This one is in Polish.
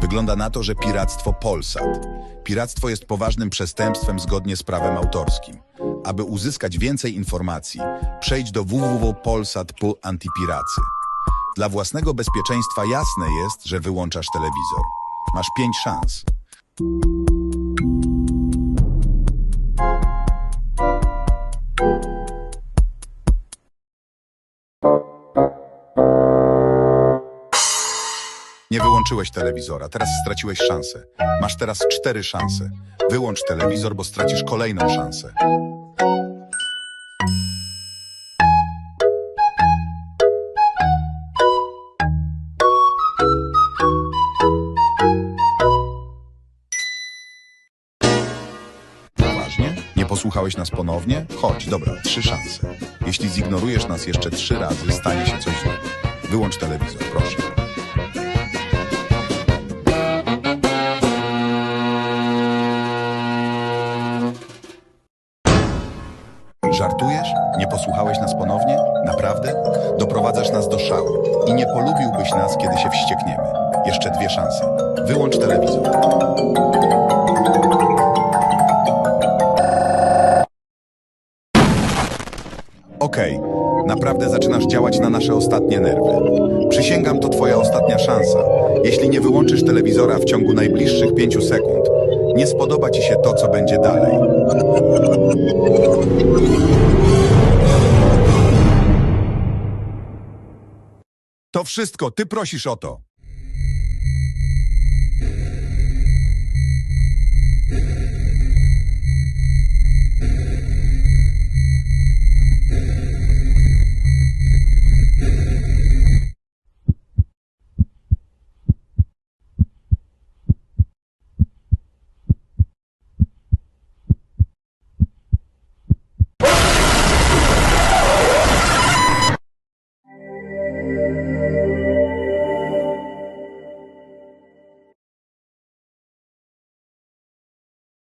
Wygląda na to, że piractwo Polsat. Piractwo jest poważnym przestępstwem zgodnie z prawem autorskim. Aby uzyskać więcej informacji, przejdź do www.polsat.pl antipiracy. Dla własnego bezpieczeństwa jasne jest, że wyłączasz telewizor. Masz pięć szans. Nie wyłączyłeś telewizora, teraz straciłeś szansę. Masz teraz cztery szanse. Wyłącz telewizor, bo stracisz kolejną szansę. Posłuchałeś nas ponownie? Chodź, dobra, trzy szanse. Jeśli zignorujesz nas jeszcze trzy razy, stanie się coś złego. Wyłącz telewizor, proszę. Żartujesz? Nie posłuchałeś nas ponownie? Naprawdę? Doprowadzasz nas do szału i nie polubiłbyś nas, kiedy się wściekniemy. Jeszcze dwie szanse. Wyłącz telewizor. Okej, naprawdę zaczynasz działać na nasze ostatnie nerwy. Przysięgam, to twoja ostatnia szansa. Jeśli nie wyłączysz telewizora w ciągu najbliższych pięciu sekund, nie spodoba ci się to, co będzie dalej. To wszystko, ty prosisz o to.